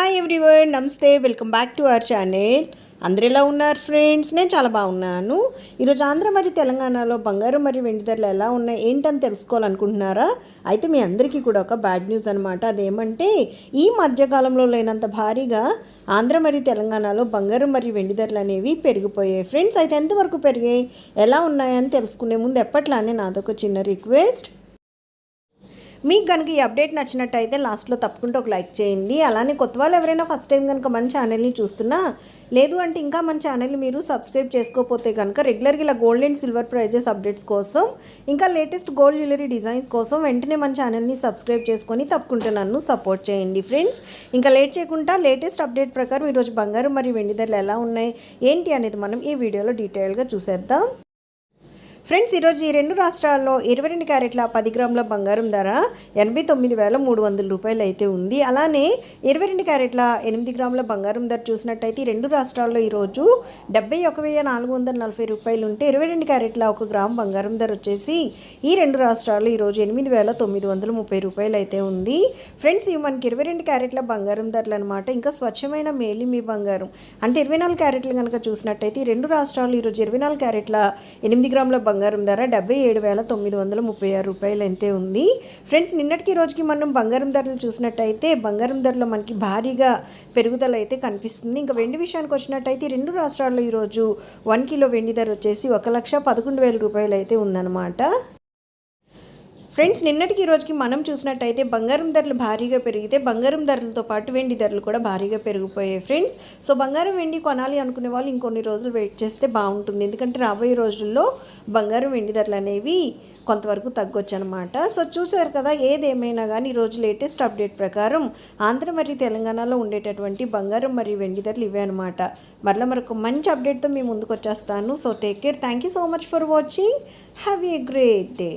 Hi everyone నమస్తే welcome back to our channel అందరు ఎలా ఉన్నారు ఫ్రెండ్స్ నేను చాలా బాగున్నాను. ఈరోజు ఆంధ్ర మరియు తెలంగాణలో బంగారు మరియు వెండి ధరలు ఎలా ఉన్నాయి ఏంటని తెలుసుకోవాలనుకుంటున్నారా? అయితే మీ అందరికీ కూడా ఒక బ్యాడ్ న్యూస్ అనమాట అదేమంటే ఈ మధ్యకాలంలో లేనంత భారీగా ఆంధ్ర మరియు తెలంగాణలో బంగారు మరియు వెండి ధరలు అనేవి పెరిగిపోయాయి. ఫ్రెండ్స్ అయితే ఎంతవరకు పెరిగాయి? ఎలా ఉన్నాయని తెలుసుకునే ముందు ఎప్పట్లానే నాదొక చిన్న రిక్వెస్ట్ మీకు కనుక ఈ అప్డేట్ నచ్చినట్టయితే లాస్ట్లో తప్పకుండా ఒక లైక్ చేయండి. అలానే కొత్త వాళ్ళు ఎవరైనా ఫస్ట్ టైం కనుక మన ఛానల్ని చూస్తున్నా లేదు అంటే ఇంకా మన ఛానల్ని మీరు సబ్స్క్రైబ్ చేసుకోకపోతే కనుక రెగ్యులర్గా ఇలా gold and silver prizes updates కోసం ఇంకా లేటెస్ట్ గోల్డ్ జ్యువెలరీ డిజైన్స్ కోసం వెంటనే మన ఛానల్ని సబ్స్క్రైబ్ చేసుకొని తప్పకుండా నన్ను సపోర్ట్ చేయండి ఫ్రెండ్స్ ఇంకా లేట్ చేయకుండా లేటెస్ట్ అప్డేట్ ప్రకారం ఈరోజు బంగారం మరియు వెండి ధరలు ఎలా ఉన్నాయి ఏంటి అనేది మనం ఈ వీడియోలో డీటెయిల్గా చూసేద్దాం. ఫ్రెండ్స్ ఈరోజు ఈ రెండు రాష్ట్రాల్లో ఇరవై రెండు క్యారెట్ల పది గ్రాముల బంగారం ధర ఎనభై తొమ్మిది వేల మూడు వందల రూపాయలు అయితే ఉంది. అలానే ఇరవై రెండు క్యారెట్ల ఎనిమిది గ్రాముల బంగారం ధర చూసినట్టయితే ఈ రెండు రాష్ట్రాల్లో ఈరోజు డెబ్బై ఒక వెయ్యి నాలుగు వందల నలభై రూపాయలు ఉంటే ఇరవై రెండు క్యారెట్ల ఒక గ్రామ్ బంగారం ధర వచ్చేసి ఈ రెండు రాష్ట్రాల్లో ఈరోజు ఎనిమిది వేల తొమ్మిది వందల ముప్పై రూపాయలు అయితే ఉంది. ఫ్రెండ్స్ ఇవి మనకి ఇరవై రెండు క్యారెట్ల బంగారం ధరలు అనమాట ఇంకా స్వచ్ఛమైన మేలి మీ బంగారం. అంటే ఇరవై నాలుగు క్యారెట్లు కనుక చూసినట్టయితే ఈ రెండు రాష్ట్రాలు ఈరోజు ఇరవై నాలుగు క్యారెట్ల ఎనిమిది గ్రాముల బంగారం బంగారం ధర డెబ్బై ఏడు వేల తొమ్మిది వందల ముప్పై ఆరు రూపాయలు అయితే ఉంది. ఫ్రెండ్స్ నిన్నటికి రోజుకి మనం బంగారం ధరలు చూసినట్టయితే బంగారం ధరలో మనకి భారీగా పెరుగుదల అయితే కనిపిస్తుంది. ఇంకా వెండి విషయానికి వచ్చినట్టయితే రెండు రాష్ట్రాల్లో ఈరోజు వన్ కిలో వెండి ధర వచ్చేసి ఒక లక్ష పదకొండు వేల రూపాయలు అయితే ఉందన్నమాట. ఫ్రెండ్స్ నిన్నటికి ఈ రోజుకి మనం చూసినట్టయితే బంగారం ధరలు భారీగా పెరిగితే బంగారం ధరలతో పాటు వెండి ధరలు కూడా భారీగా పెరిగిపోయాయి ఫ్రెండ్స్. సో బంగారం వెండి కొనాలి అనుకునే వాళ్ళు ఇంకొన్ని రోజులు వెయిట్ చేస్తే బాగుంటుంది. ఎందుకంటే రాబోయే రోజుల్లో బంగారం వెండి ధరలు అనేవి కొంతవరకు తగ్గొచ్చు అనమాట సో చూసారు కదా ఏదేమైనా కానీ ఈరోజు లేటెస్ట్ అప్డేట్ ప్రకారం ఆంధ్ర మరియు తెలంగాణలో ఉండేటటువంటి బంగారం మరియు వెండి ధరలు ఇవే అనమాట. మరలా మరొక మంచి అప్డేట్తో మీ ముందుకు వచ్చేస్తాను so take care thank you so much for watching have a great day